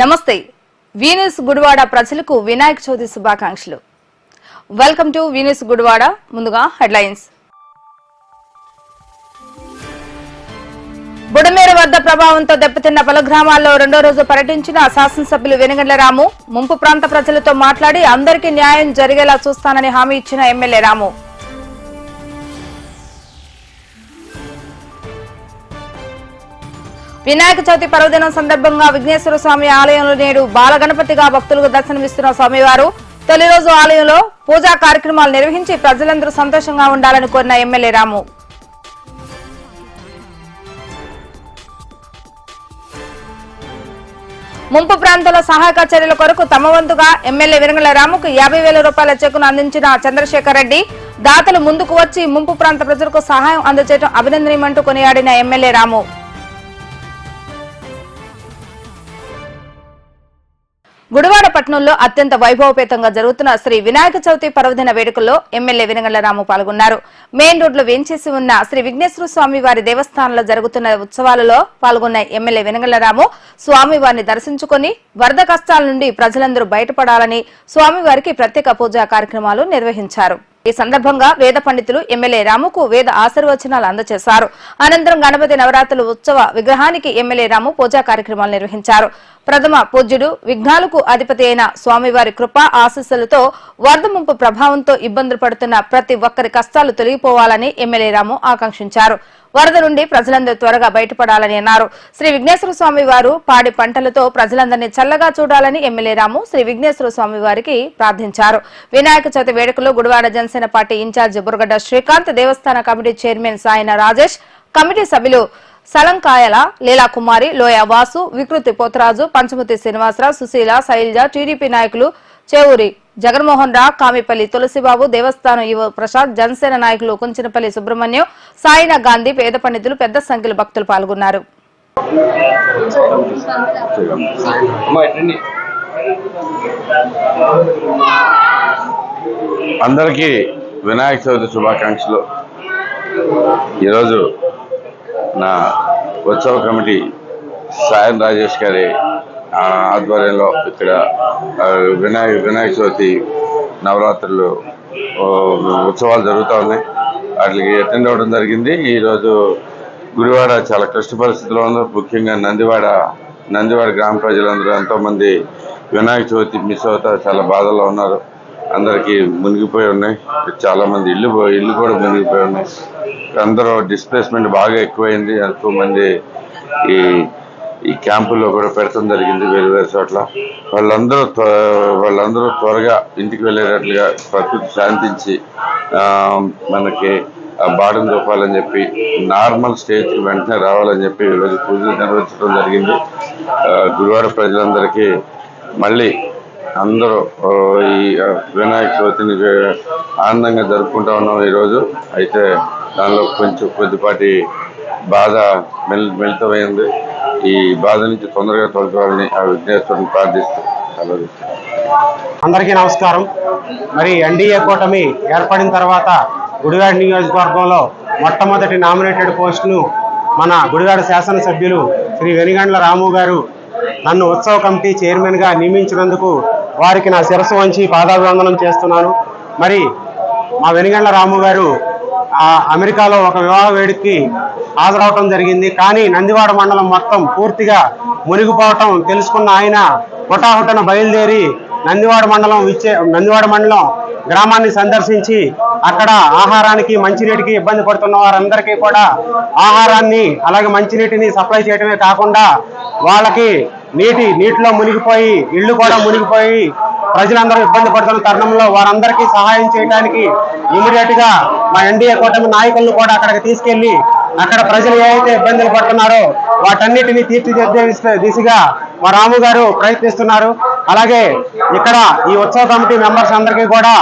నమస్తే. వీనస్ గుడివాడ ప్రజలకు వినాయక చవితి శుభాకాంక్షలు. Welcome to Venus Gudivada. ముందుగా హెడ్లైన్స్. బుడమేర వద్ద ప్రభావంతో దెబ్బతిన్న పలు గ్రామాల్లో రెండో రోజు పర్యటించిన శాసనసభ్యులు వెనుగండ్ల రాము ముంపు ప్రాంత ప్రజలతో మాట్లాడి అందరికీ న్యాయం జరిగేలా చూస్తానని హామీ ఇచ్చిన ఎమ్మెల్యే రాము. వినాయక చవితి పర్వదినం సందర్భంగా విఘ్నేశ్వర స్వామి ఆలయంలో నేడు బాలగణపతిగా భక్తులకు దర్శనమిస్తున్న స్వామివారు. తొలి రోజు ఆలయంలో పూజా కార్యక్రమాలు నిర్వహించి ప్రజలందరూ సంతోషంగా ఉండాలని కోరిన ఎమ్మెల్యే రాము. ముంపు ప్రాంతంలో సహాయక చర్యల కొరకు తమ వంతుగా ఎమ్మెల్యే విరంగళ రాముకు యాభై వేల రూపాయల చెక్కును అందించిన చంద్రశేఖర్ రెడ్డి దాతలు ముందుకు వచ్చి ముంపు ప్రాంత ప్రజలకు సహాయం అందజేయడం అభినందనీయమంటూ కొనియాడిన ఎమ్మెల్యే రాము. గుడివాడ పట్టణంలో అత్యంత వైభవపేతంగా జరుగుతున్న శ్రీ వినాయక చవితి పర్వదిన వేడుకల్లో ఎమ్మెల్యే వినగళ్ళ రాము పాల్గొన్నారు. మెయిన్ రోడ్లో వేంచేసి ఉన్న శ్రీ విఘ్నేశ్వర స్వామి వారి దేవస్థానంలో జరుగుతున్న ఉత్సవాలలో పాల్గొన్న ఎమ్మెల్యే వినగళ్ళ రాము స్వామివారిని దర్శించుకుని వరద కష్టాల నుండి ప్రజలందరూ బయటపడాలని స్వామివారికి ప్రత్యేక పూజా కార్యక్రమాలు నిర్వహించారు. ఈ సందర్భంగా వేద పండితులు ఎమ్మెల్యే రాముకు వేద ఆశీర్వచనాలు అందజేశారు. అనంతరం గణపతి నవరాత్రుల ఉత్సవ విగ్రహానికి ఎమ్మెల్యే రాము పూజా కార్యక్రమాలు నిర్వహించారు. ప్రథమ పూజ్యుడు విఘ్నాలకు అధిపతి అయిన స్వామివారి కృపా ఆశీస్సులతో వరద ముంపు ప్రభావంతో ఇబ్బందులు పడుతున్న ప్రతి ఒక్కరి కష్టాలు తొలగిపోవాలని ఎమ్మెల్యే రాము ఆకాంక్షించారు. వరద నుండి ప్రజలందరూ త్వరగా బయటపడాలని అన్నారు. శ్రీ విఘ్నేశ్వర స్వామి వారు పాడి పంటలతో ప్రజలందరినీ చల్లగా చూడాలని ఎమ్మెల్యే రాము శ్రీ విఘ్నేశ్వర స్వామి వారికి ప్రార్థించారు. వినాయక చవితి వేడుకలో గుడివాడ జనసేన పార్టీ ఇన్ఛార్జ్ బుర్రగడ్డ శ్రీకాంత్ దేవస్థాన committee chairman Sayana Rajesh committee సభ్యులు సలంకాయల లీలాకుమారి లోయ వాసు వికృతి పోతరాజు పంచముతి శ్రీనివాసరావు సుశీల శైలజ టీడీపీ నాయకులు చేవూరి జగన్మోహన్ రావు కామిపల్లి తులసిబాబు దేవస్థానం యువ ప్రసాద్ జనసేన నాయకులు కుంచినపల్లి సుబ్రహ్మణ్యం సాయినా గాంధీ పేద పండితులు పెద్ద సంఖ్యలో భక్తులు పాల్గొన్నారు. అందరికీ వినాయక చవితి శుభాకాంక్షలు. ఈరోజు నా ఉత్సవ కమిటీ సాయం రాజేష్ గారి ఆధ్వర్యంలో ఇక్కడ వినాయక వినాయక చవితి నవరాత్రులు ఉత్సవాలు జరుగుతూ ఉన్నాయి. వాటికి అటెండ్ అవ్వడం జరిగింది. ఈరోజు గుడివాడ చాలా క్లిష్ట పరిస్థితిలో ఉంది. ముఖ్యంగా నందివాడ నందివాడ గ్రామ ప్రజలందరూ ఎంతోమంది వినాయక చవితి మిస్ అవుతా చాలా బాధలో ఉన్నారు. అందరికీ మునిగిపోయి ఉన్నాయి. చాలామంది ఇల్లు ఇల్లు కూడా మునిగిపోయి ఉన్నాయి. అందరూ డిస్ప్లేస్మెంట్ బాగా ఎక్కువైంది. ఎంతో మంది ఈ ఈ క్యాంపుల్లో కూడా పెడతాం జరిగింది వేరు వేరు చోట్ల. వాళ్ళందరూ వాళ్ళందరూ త్వరగా ఇంటికి వెళ్ళేటట్లుగా ప్రకృతి శాంతించి మనకి బాడం చూపాలని చెప్పి నార్మల్ స్టేజ్కి వెంటనే రావాలని చెప్పి ఈరోజు పూజలు నిర్వహించడం జరిగింది. గురువారం ప్రజలందరికీ మళ్ళీ అందరూ ఈ వినాయక చవితిని ఆనందంగా జరుపుకుంటా ఉన్నాం ఈరోజు అయితే దానిలో కొంచెం కొద్దిపాటి బాధ మెల్ మిళితమైంది ఈ బాధ నుంచి తొందరగా తొలగాలని ఆ విఘ్నేశ్వరుని ప్రార్థిస్తూ అందరికీ నమస్కారం. మరి ఎన్డీఏ కూటమి ఏర్పడిన తర్వాత గుడివాడ నియోజకవర్గంలో మొట్టమొదటి నామినేటెడ్ పోస్టును మన గుడివాడ శాసనసభ్యులు శ్రీ వెనిగండ్ల రాము గారు నన్ను ఉత్సవ కమిటీ చైర్మన్గా నియమించినందుకు వారికి నా శిరస్సు వంచి పాదాభివందనం చేస్తున్నాను. మరి మా వెనిగండ్ల రాము గారు అమెరికాలో ఒక వివాహ వేడుకకి హాజరవటం జరిగింది. కానీ నందివాడ మండలం మొత్తం పూర్తిగా మునిగిపోవటం తెలుసుకున్న ఆయన హుటాహుటన బయలుదేరి నందివాడ మండలం ఇచ్చే నందివాడ మండలం గ్రామాన్ని సందర్శించి అక్కడ ఆహారానికి మంచినీటికి ఇబ్బంది పడుతున్న వారందరికీ కూడా ఆహారాన్ని అలాగే మంచినీటిని సప్లై చేయడమే కాకుండా వాళ్ళకి నీటి నీటిలో మునిగిపోయి ఇళ్ళు కూడా మునిగిపోయి ప్రజలందరూ ఇబ్బంది పడుతున్న తరుణంలో వారందరికీ సహాయం చేయడానికి ఇమీడియట్గా మా ఎన్డీఏ కూటమి నాయకులను కూడా అక్కడికి తీసుకెళ్ళి అక్కడ ప్రజలు ఏవైతే ఇబ్బందులు పడుతున్నారో వాటన్నిటిని తీర్చిదిద్దే దిశగా మా రాము గారు ప్రయత్నిస్తున్నారు. అలాగే ఇక్కడ ఈ ఉత్సవ కమిటీ మెంబర్స్ అందరికీ కూడా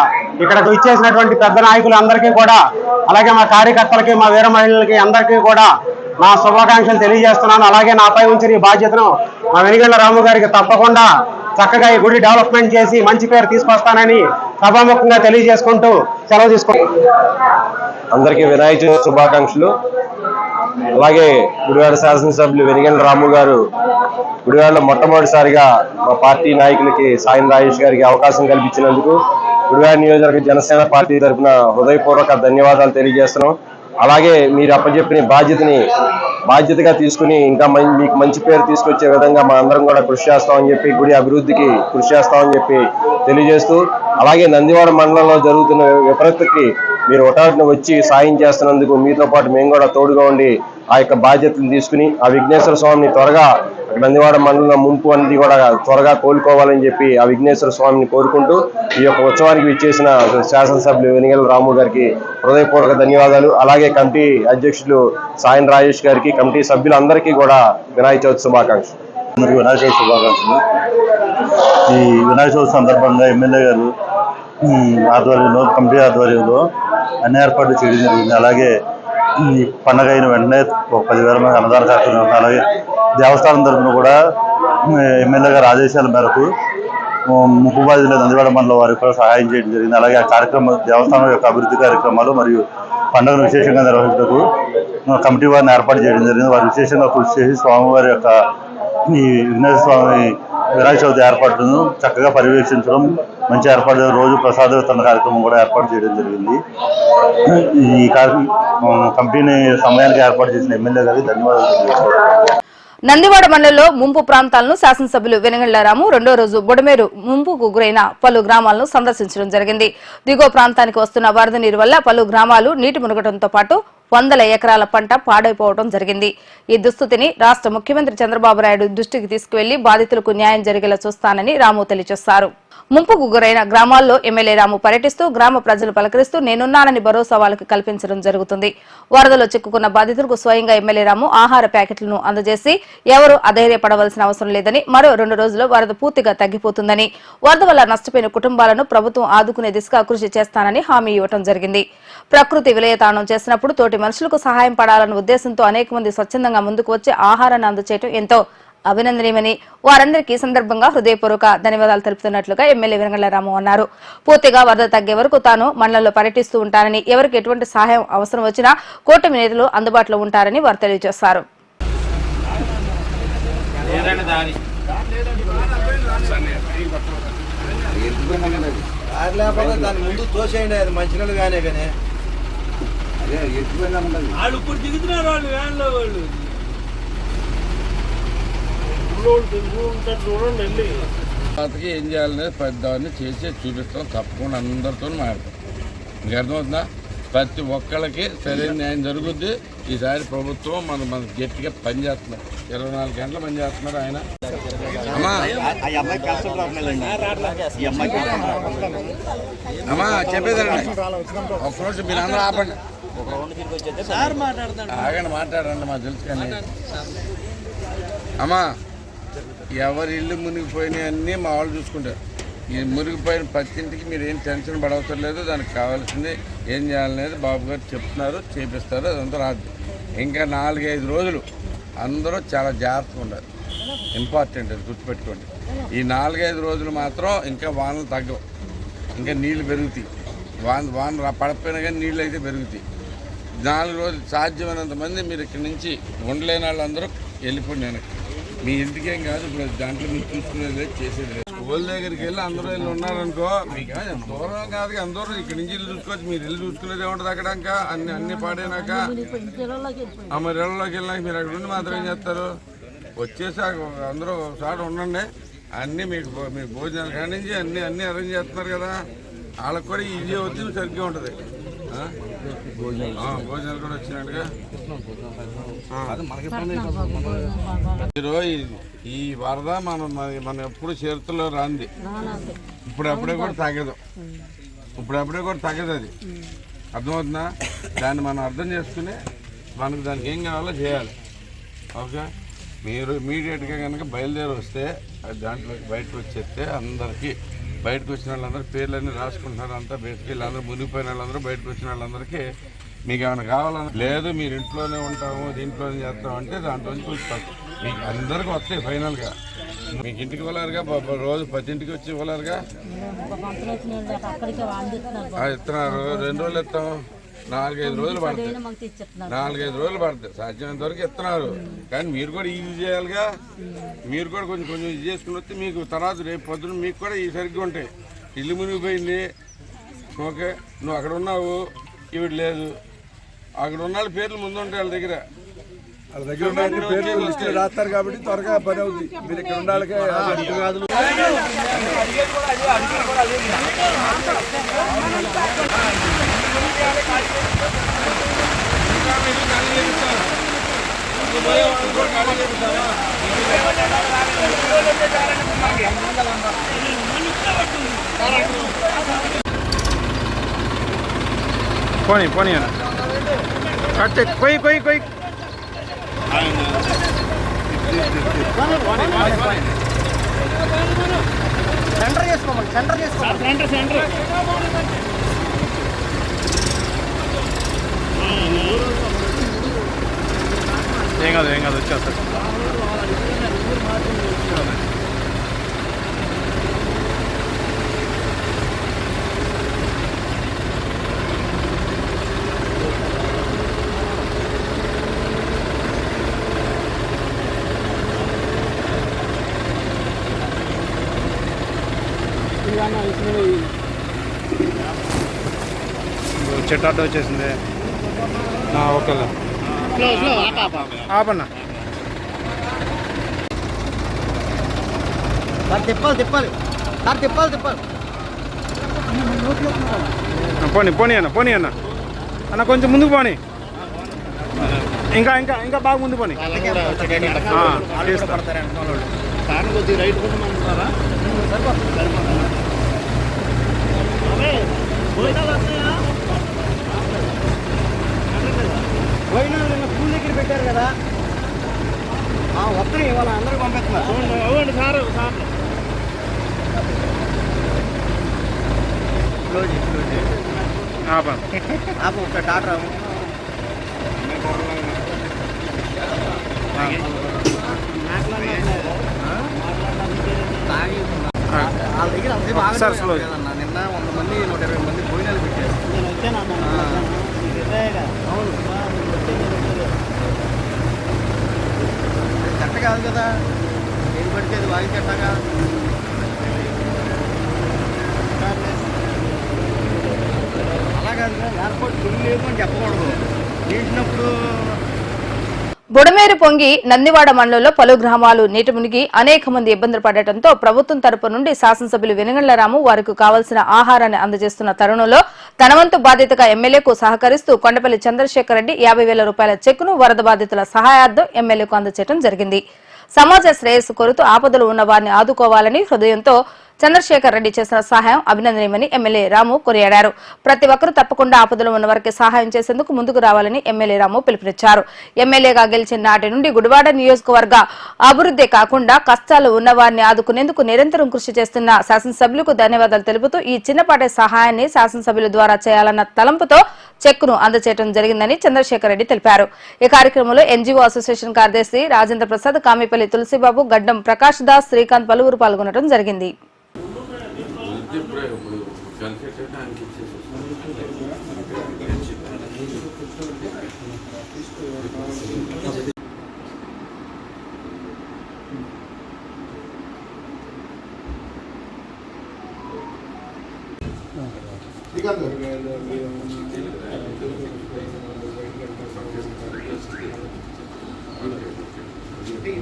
ఇక్కడ ఇచ్చేసినటువంటి పెద్ద నాయకులు అందరికీ కూడా అలాగే మా కార్యకర్తలకి మా వీర మహిళలకి అందరికీ కూడా నా శుభాకాంక్షలు తెలియజేస్తున్నాను. అలాగే నాపై ఉంచిన ఈ బాధ్యతను మా వెనుగళ్ళ రాము గారికి తప్పకుండా చక్కగా ఈ గుడి డెవలప్మెంట్ చేసి మంచి పేరు తీసుకొస్తానని సభాముఖంగా తెలియజేసుకుంటూ సెలవు తీసుకుంటూ అందరికీ వినాయక చవితి శుభాకాంక్షలు. అలాగే గుడివాడ శాసనసభ్యులు వెనిగండ్ల రాము గారు గుడివాడలో మొట్టమొదటిసారిగా మా పార్టీ నాయకులకి సాయం రాజేష్ గారికి అవకాశం కల్పించినందుకు గుడివాడ నియోజకవర్గ జనసేన పార్టీ తరఫున హృదయపూర్వక ధన్యవాదాలు తెలియజేస్తున్నాం. అలాగే మీరు అప్పచెప్పిన బాధ్యతని బాధ్యతగా తీసుకుని ఇంకా మీకు మంచి పేరు తీసుకొచ్చే విధంగా మా అందరం కూడా కృషి చేస్తామని చెప్పి గుడి అభివృద్ధికి కృషి చేస్తామని చెప్పి తెలియజేస్తూ అలాగే నందివాడ మండలంలో జరుగుతున్న విపరీతకి మీరు ఒకటిని వచ్చి సాయం చేస్తున్నందుకు మీతో పాటు మేము కూడా తోడుగా ఉండి ఆ యొక్క బాధ్యతలు తీసుకుని ఆ విఘ్నేశ్వర స్వామిని త్వరగా నందివాడ మండలం ముంపు అనేది కూడా త్వరగా కోలుకోవాలని చెప్పి ఆ విఘ్నేశ్వర స్వామిని కోరుకుంటూ ఈ యొక్క ఉత్సవానికి విచ్చేసిన శాసనసభ్యులు వెనిగల రాము గారికి హృదయపూర్వక ధన్యవాదాలు. అలాగే కమిటీ అధ్యక్షులు సాయన్ రాజేష్ గారికి కమిటీ సభ్యులందరికీ కూడా వినాయక చవితి శుభాకాంక్షలు. అందరికీ వినాయక చవితి శుభాకాంక్షలు. ఈ వినాయక చవితి సందర్భంగా ఎమ్మెల్యే గారు ఆధ్వర్యంలో కమిటీ ఆధ్వర్యంలో అన్ని ఏర్పాట్లు చేయడం జరిగింది. అలాగే ఈ పండగ అయిన వెంటనే ఒక పదివేల మంది అన్నదాన కార్యక్రమం అలాగే దేవస్థానం తరఫున కూడా ఎమ్మెల్యే గారి ఆదేశాల మేరకు ముప్పు బాధితుల నందివాడ మండలం వారికి కూడా సహాయం చేయడం జరిగింది. అలాగే ఆ కార్యక్రమం దేవస్థానం యొక్క అభివృద్ధి కార్యక్రమాలు మరియు పండుగను విశేషంగా నిర్వహించడానికి కమిటీ వారిని ఏర్పాటు చేయడం జరిగింది. వారు విశేషంగా కృషి చేసి స్వామివారి యొక్క ఈ విఘ్నేశ్వర స్వామి వినాయక చవితి ఏర్పాట్లను చక్కగా పర్యవేక్షించడం మంచి ఏర్పాటు రోజు ప్రసాద వితరణ కార్యక్రమం కూడా ఏర్పాటు చేయడం జరిగింది. ఈ కంపెనీ సమయానికి ఏర్పాటు చేసిన ఎమ్మెల్యే గారికి ధన్యవాదాలు నందివాడ మండలంలో ముంపు ప్రాంతాలను శాసనసభ్యులు వెనగళ్ళారాము రెండో రోజు బుడమేరు ముంపుకు గురైన పలు గ్రామాలను సందర్శించడం జరిగింది. దిగువ ప్రాంతానికి వస్తున్న వరద నీరు వల్ల పలు గ్రామాలు నీటి మునగడంతో పాటు వందల ఎకరాల పంట పాడైపోవడం జరిగింది. ఈ దుస్థితిని రాష్ట్ర ముఖ్యమంత్రి చంద్రబాబు నాయుడు దృష్టికి తీసుకువెళ్ళి బాధితులకు న్యాయం జరిగేలా చూస్తానని రాము తెలియజేశారు. ముంపుకు గురైన గ్రామాల్లో ఎమ్మెల్యే రాము పర్యటిస్తూ గ్రామ ప్రజలు పలకరిస్తూ నేనున్నానని భరోసా వాళ్ళకి కల్పించడం జరుగుతుంది. వరదలో చిక్కుకున్న బాధితులకు స్వయంగా ఎమ్మెల్యే రాము ఆహార ప్యాకెట్లను అందజేసి ఎవరూ అధైర్యపడవలసిన అవసరం లేదని మరో రెండు రోజుల్లో వరద పూర్తిగా తగ్గిపోతుందని వరద వల్ల నష్టపోయిన కుటుంబాలను ప్రభుత్వం ఆదుకునే దిశగా కృషి చేస్తానని హామీ ఇవ్వడం జరిగింది. ప్రకృతి విలయతాణం చేసినప్పుడు తోటి మనుషులకు సహాయం పడాలన్న ఉద్దేశంతో అనేక మంది స్వచ్ఛందంగా ముందుకు వచ్చి ఆహారాన్ని అందచేయటం ఎంతో అభినందనీయమని వారందరికీ ఈ సందర్భంగా హృదయపూర్వక ధన్యవాదాలు తెలుపుతున్నట్లుగా ఎమ్మెల్యే వెంగళరాము అన్నారు. పూర్తిగా వరద తగ్గే వరకు తాను మండలంలో పర్యటిస్తూ ఉంటానని ఎవరికి ఎటువంటి సహాయం అవసరం వచ్చినా కూటమి నేతలు అందుబాటులో ఉంటారని వారు తెలియజేశారు. దారి లేకపోతే దాని ముందు తోసేయండి అది మంచినీళ్ళు కానీ కానీ వాళ్ళు ఇప్పుడు దిగుతున్నారు వాళ్ళు వ్యాన్లో వాళ్ళు. అతకి ఏం చేయాలనేది పెద్దవాడిని చేసి చూపిస్తాం. తప్పకుండా అందరితో మాట్లాడతాం. మీకు అర్థమవుతుందా? ప్రతి ఒక్కళ్ళకి సరైన న్యాయం జరుగుద్ది. ఈసారి ప్రభుత్వం మన మన గట్టిగా పనిచేస్తున్నారు ఇరవై నాలుగు గంటలు పనిచేస్తున్నారు ఆయన. అమ్మా. చెప్పేదండి ఒక్క రోజు మీరు అందరూ ఆపండి. ఆగండి మాట్లాడండి మా తెలుసు కానీ. అమ్మా. ఎవరి ఇల్లు మునిగిపోయినాయి అన్నీ మా వాళ్ళు చూసుకుంటారు. ఈ మురిగిపోయిన పత్తింటికి మీరు ఏం టెన్షన్ పడవసరం లేదు దానికి కావాల్సింది ఏం చేయాలనేది బాబు గారు చెప్తున్నారు చేపిస్తారు అదంతా రాదు. ఇంకా నాలుగైదు రోజులు అందరూ చాలా జాగ్రత్తగా ఉండాలి. ఇంపార్టెంట్ అది గుర్తుపెట్టుకోండి. ఈ నాలుగైదు రోజులు మాత్రం ఇంకా వానలు తగ్గవు. ఇంకా నీళ్ళు పెరుగుతాయి. వాన వాన రా- కానీ నీళ్ళు అయితే పెరుగుతాయి. నాలుగు రోజులు సాధ్యమైనంత మంది మీరు ఇక్కడి నుంచి ఉండలేని వాళ్ళందరూ వెళ్ళిపోండి నేను మీ ఇంటికేం కాదు ఇప్పుడు దాంట్లో మీరు చూసుకునేది లేదు చేసేది. లేదు దగ్గరికి వెళ్ళి అందరూ వెళ్ళి ఉన్నారనుకో మీకు దూరం కాదు అందరూ ఇక్కడి నుంచి ఇల్లు చూసుకోవచ్చు. మీరు ఇల్లు చూసుకునేది ఏముంటుంది అక్కడ ఇంకా అన్ని అన్ని పాడైనాక. ఆ మరి ఇళ్ళలోకి వెళ్ళినాక మీరు అక్కడ ఉండి మాత్రం ఏం చేస్తారు? వచ్చేసాక అందరూ ఒకసారి ఉండండి. అన్నీ మీకు మీ మీకు భోజనాలు కానించి అన్ని అన్ని అరేంజ్ చేస్తున్నారు కదా. వాళ్ళకి కూడా ఈజీ అవుతుంది సరిగ్గా ఉంటుంది. భోజనాలు. కూడా వచ్చినట్టుగా. ఈ- ఈ వరద మనం మన- మనం ఎప్పుడు చేతుల్లో రాంది. ఇప్పుడు అప్పుడే కూడా తగ్గదు. ఇప్పుడు అప్పుడే కూడా తగ్గదు అది. అర్థమవుతుందా? దాన్ని మనం అర్థం చేసుకుని మనకు దానికి ఏం కావాలో చేయాలి. ఓకే? మీరు ఇమీడియట్గా కనుక బయలుదేరి వస్తే అది దాంట్లోకి బయటకు వచ్చేస్తే అందరికీ బయటకు వచ్చిన వాళ్ళందరూ పేర్లన్నీ రాసుకుంటున్నారు అంతా. బయటకు వీళ్ళందరూ మునిగిపోయిన వాళ్ళందరూ బయటకు వచ్చిన వాళ్ళందరికీ మీకు ఏమైనా కావాలని లేదు మీరు ఇంట్లోనే ఉంటాము దీంట్లోనే చేస్తాం అంటే దాంట్లో నుంచి చూస్తాం. మీకు అందరికీ వస్తాయి ఫైనల్గా. మీకు ఇంటికి ఇవ్వలేరుగా పాపం రోజు పది ఇంటికి వచ్చి ఇవ్వలేరుగా? ఆ, ఇస్తున్నారు. రెండు రోజులు ఇస్తాం. నాలుగైదు రోజులు పడుతుంది నాలుగైదు రోజులు పడుతుంది సాధ్యమైనంత వరకు ఇస్తున్నారు. కానీ మీరు కూడా ఈజీ చేయాలిగా. మీరు కూడా కొంచెం కొంచెం ఇది చేసుకుని వస్తే మీకు తర్వాత రేపు పొద్దున మీకు కూడా ఈ సరిగ్గా ఉంటాయి. ఇల్లు మునిగిపోయింది. ఓకే. నువ్వు అక్కడ ఉన్నావు. ఈవిడ లేదు. అక్కడ ఉన్న వాళ్ళ పేర్లు ముందు ఉంటాయి వాళ్ళ దగ్గర. వాళ్ళ దగ్గర ఉన్న పేర్లు లిస్టులో రాస్తారు కాబట్టి త్వరగా పని అవుతుంది మీరు ఇక్కడ ఉండాలిగా కాదు. పోనీ పోనీ అన్న. కట్టే కొయ్యి కొయ్యి కొయ్యి. ఏం కాదు ఏం కాదు వచ్చేస్తారు చెట్టు అడ్డు వచ్చేసింది ఓకేలే ఆపన్నా. తిప్పాలి తిప్పాలి. సార్ తిప్పాలి తిప్పాలి. పోనీ పోనీ అన్న పోనీ అన్న. అన్న కొంచెం ముందుకు పోనీ. ఇంకా ఇంకా ఇంకా బాగా ముందు పోనీ. ఆ, పోయినా నిన్న పూల దగ్గర పెట్టారు కదా. వస్తున్నాయి ఇవాళ అందరూ పంపిస్తున్నారు ఆపండి ఆపు. ఒక డాక్టర్ ఆపు. వాళ్ళ దగ్గర అంతే బాగా నిన్న వంద మంది నూట ఇరవై మంది భోజనాలు పెట్టారు. అవును. కరెక్ట్ కాదు కదా. ఏది పడితే అది వాగి చెట్టగా అలా కాదు ఎయిర్పోర్ట్ ఫుల్ లేదు అని చెప్పకూడదు. చేసినప్పుడు బుడమేరు పొంగి నందివాడ మండలంలో పలు గ్రామాలు నీటి మునిగి అనేక మంది ఇబ్బందులు పడటంతో ప్రభుత్వం తరపు నుండి శాసనసభ్యులు వెనుగండ్లరాము వారికి కావాల్సిన ఆహారాన్ని అందజేస్తున్న తరుణంలో తనవంతు బాధితగా బాధ్యతగా ఎమ్మెల్యేకు సహకరిస్తూ కొండపల్లి చంద్రశేఖర్ రెడ్డి యాభై వేల రూపాయల చెక్కును వరద బాధితుల సహాయార్థం ఎమ్మెల్యేకు అందజేయడం జరిగింది. సమాజ శ్రేయస్సు కోరుతూ ఆపదలు ఉన్న వారిని ఆదుకోవాలని హృదయంతో చంద్రశేఖర్ రెడ్డి చేసిన సహాయం అభినందనీయమని ఎమ్మెల్యే రాము కొనియాడారు. ప్రతి ఒక్కరూ తప్పకుండా ఆపదలు ఉన్న వారికి సహాయం చేసేందుకు ముందుకు రావాలని ఎమ్మెల్యే రాము పిలుపునిచ్చారు. ఎమ్మెల్యేగా గెలిచిన నాటి నుండి గుడివాడ నియోజకవర్గ అభివృద్ధి కాకుండా కష్టాలు ఉన్న వారిని ఆదుకునేందుకు నిరంతరం కృషి చేస్తున్న శాసనసభ్యులకు ధన్యవాదాలు తెలుపుతూ ఈ చిన్నపాటి సహాయాన్ని శాసనసభ్యుల ద్వారా చేయాలన్న తలంపుతో చెక్కును అందజేయడం జరిగిందని చంద్రశేఖర్ రెడ్డి తెలిపారు. ఈ కార్యక్రమంలో ఎన్జీఓ అసోసియేషన్ కార్యదర్శి రాజేంద్ర ప్రసాద్ కామిపల్లి తులసిబాబు గడ్డం ప్రకాష్ దాస్ శ్రీకాంత్ పలువురు పాల్గొనడం జరిగింది. ఇప్పుడు కలిసేటట్టు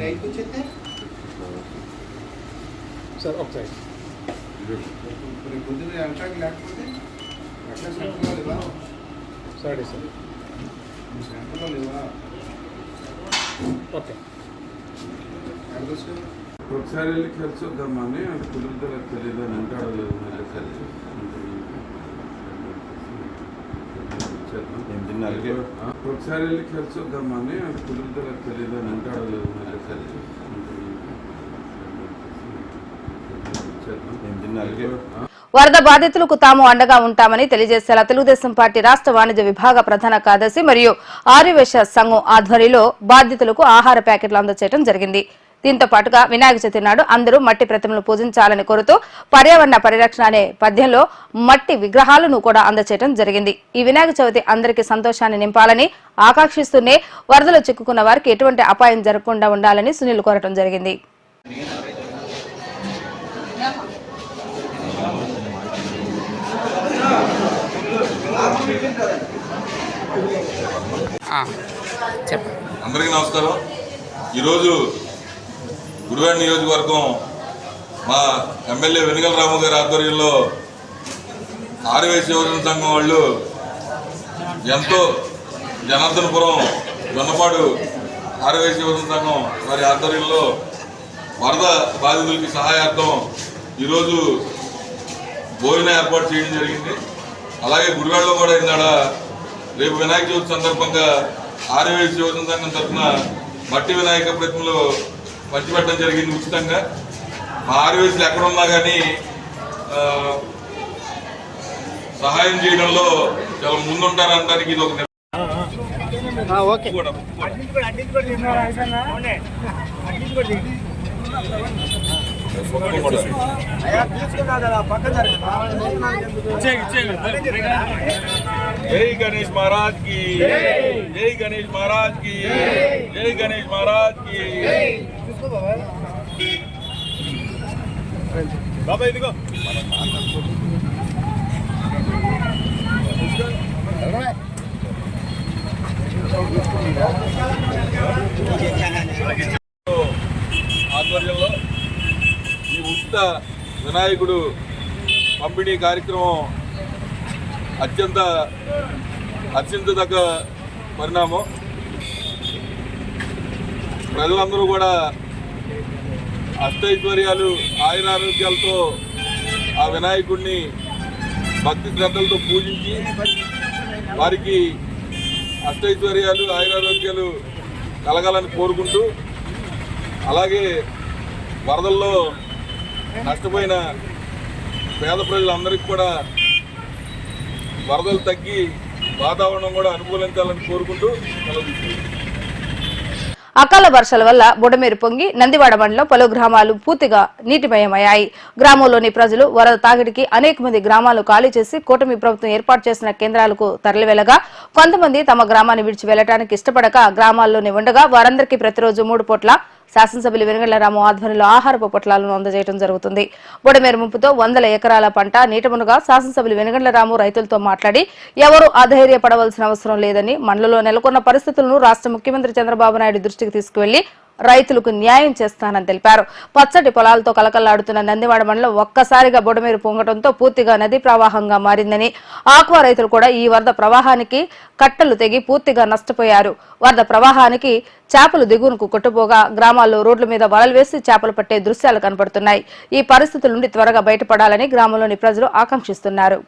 ఆయనకి సార్ ఒకసారి సరే సార్ సెంటర్లో లేవా ఓకే ఒకసారి వెళ్ళి కలిసి వద్దామని అది కుదురుతుందో తెలియదు అని అంటాడు లేదు మళ్ళీ కలిసి? ఒకసారి వెళ్ళి కలిసి వద్దామని అది కుదురుతుందో తెలియదు అని అంటాడు లేదు మళ్ళీ కలిసి. వరద బాధితులకు తాము అండగా ఉంటామని తెలియజేసేలా తెలుగుదేశం పార్టీ రాష్ట్ర వాణిజ్య విభాగ ప్రధాన కార్యదర్శి మరియు ఆర్యవేశ సంఘం ఆధ్వర్యంలో బాధితులకు ఆహార ప్యాకెట్లు అందజేయడం జరిగింది. దీంతో పాటుగా వినాయక చవితి నాడు అందరూ మట్టి ప్రతిమలు పూజించాలని కోరుతూ పర్యావరణ పరిరక్షణ అనే పద్యంలో మట్టి విగ్రహాలను కూడా అందచేయడం జరిగింది. ఈ వినాయక చవితి అందరికీ సంతోషాన్ని నింపాలని ఆకాంక్షిస్తూనే వరదలు చిక్కుకున్న వారికి ఎటువంటి అపాయం జరగకుండా ఉండాలని సునీల్ కోరటం జరిగింది. అందరికీ నమస్కారం. ఈరోజు గుడివాడ నియోజకవర్గం మా ఎమ్మెల్యే వెనుగల రాము గారి ఆధ్వర్యంలో ఆరువేసి యువజన సంఘం వాళ్ళు ఎంతో జనార్దనపురం జొన్నపాడు ఆర్యవేశ యువజన సంఘం వారి ఆధ్వర్యంలో వరద బాధితులకి సహాయార్థం ఈరోజు భోజనం ఏర్పాటు చేయడం జరిగింది. అలాగే గుడివాడలో కూడా ఇందాడ రేపు వినాయక చవితి సందర్భంగా ఆర్యవేశ యువజన సంఘం తరఫున మట్టి వినాయక ప్రతిమలు పంచిపెట్టడం జరిగింది ఉచితంగా. మా ఆర్యవేశులు ఎక్కడున్నా కానీ సహాయం చేయడంలో చాలా ముందుంటారనడానికి ఇది ఒక కూడా జై గణేష్ మహారాజ్కి జై గణేష్ మహారాజ్కి జై గణేష్ మహారాజ్కి బాబా ఇదిగో ఆధ్వర్యంలో ఈ ఉచిత వినాయకుడు పంపిణీ కార్యక్రమం అత్యంత హర్షించదగ్గ పరిణామం. ప్రజలందరూ కూడా అష్టైశ్వర్యాలు ఆయురారోగ్యాలతో ఆ వినాయకుడిని భక్తి శ్రద్ధలతో పూజించి వారికి అష్టైశ్వర్యాలు ఆయురారోగ్యాలు కలగాలని కోరుకుంటూ అలాగే వరదల్లో నష్టపోయిన పేద ప్రజలందరికీ కూడా వరదలు తగ్గి వాతావరణం కూడా అనుకూలించాలని కోరుకుంటూ అకాల వర్షాల వల్ల బుడమేరు పొంగి నందివాడ మండలం పలు గ్రామాలు పూర్తిగా నీటిమయమయ్యాయి. గ్రామంలోని ప్రజలు వరద తాగిడికి అనేక మంది గ్రామాలు ఖాళీ చేసి కూటమి ప్రభుత్వం ఏర్పాటు చేసిన కేంద్రాలకు తరలివెళ్ళగా కొంతమంది తమ గ్రామాన్ని విడిచి వెళ్ళడానికి ఇష్టపడక గ్రామాల్లోనే ఉండగా వారందరికీ ప్రతిరోజు మూడు పూట్ల శాసనసభ్యులు వెనుగళ్ళ రాము ఆధ్వర్యంలో ఆహారపు పొట్లాలను అందజేయడం జరుగుతుంది. బుడమేరు ముంపుతో వందల ఎకరాల పంట నీటమునుగా శాసనసభ్యులు వెనుగళ్ళ రాము రైతులతో మాట్లాడి ఎవరూ అధైర్యపడవలసిన అవసరం లేదని మండలంలో నెలకొన్న పరిస్థితులను రాష్ట్ర ముఖ్యమంత్రి చంద్రబాబు నాయుడు దృష్టికి తీసుకువెళ్ళి రైతులకు న్యాయం చేస్తానని తెలిపారు. పచ్చటి పొలాలతో కలకల్లాడుతున్న నందివాడ మండలం ఒక్కసారిగా బుడమేరు పొంగటంతో పూర్తిగా నదీ ప్రవాహంగా మారిందని ఆక్వా రైతులు కూడా ఈ వరద ప్రవాహానికి కట్టలు తెగి పూర్తిగా నష్టపోయారు. వరద ప్రవాహానికి చేపలు దిగువనకు కొట్టుపోగా గ్రామాల్లో రోడ్ల మీద వలలు వేసి చేపలు పట్టే దృశ్యాలు కనపడుతున్నాయి. ఈ పరిస్థితుల నుండి త్వరగా బయటపడాలని గ్రామంలోని ప్రజలు ఆకాంక్షిస్తున్నారు.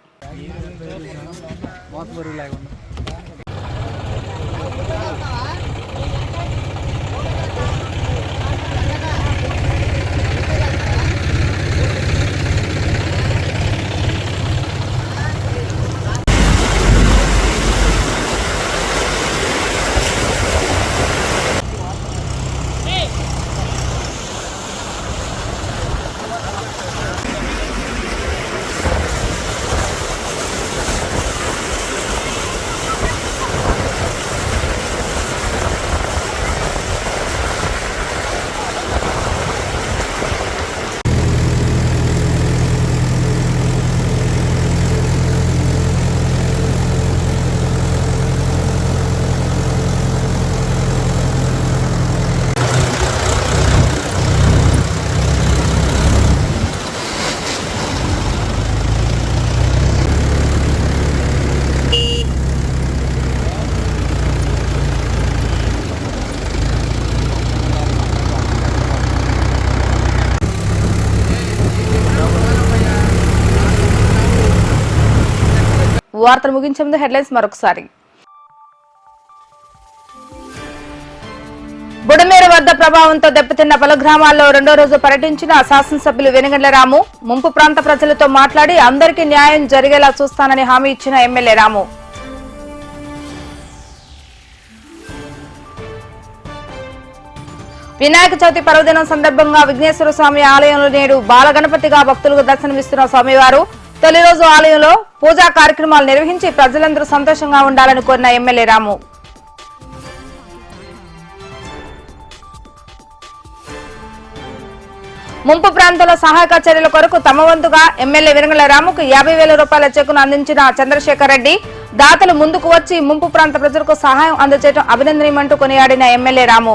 వార్తలు ముగించే ముందు హెడ్లైన్స్ మరొకసారి. బుడమేరు వద్ద ప్రభావంతో దెబ్బతిన్న పలు గ్రామాల్లో రెండో రోజు పర్యటించిన శాసనసభ్యులు వెనుగండ్ల రాము ముంపు ప్రాంత ప్రజలతో మాట్లాడి అందరికీ న్యాయం జరిగేలా చూస్తానని హామీ ఇచ్చిన ఎమ్మెల్యే రాము. వినాయక చవితి పర్వదినం సందర్భంగా విఘ్నేశ్వర స్వామి ఆలయంలో నేడు బాలగణపతిగా భక్తులకు దర్శనమిస్తున్న స్వామివారు తొలి రోజు ఆలయంలో పూజా కార్యక్రమాలు నిర్వహించి ప్రజలందరూ సంతోషంగా ఉండాలని కోరిన ఎమ్మెల్యే రాము. ముంపు ప్రాంతంలో సహాయక చర్యల కొరకు తమ వంతుగా ఎమ్మెల్యే విరంగల రాముకు యాభై వేల రూపాయల చెక్కును అందించిన చంద్రశేఖర్ రెడ్డి దాతలు ముందుకు వచ్చి ముంపు ప్రాంత ప్రజలకు సహాయం అందజేయడం అభినందనీయమంటూ కొనియాడిన ఎమ్మెల్యే రాము.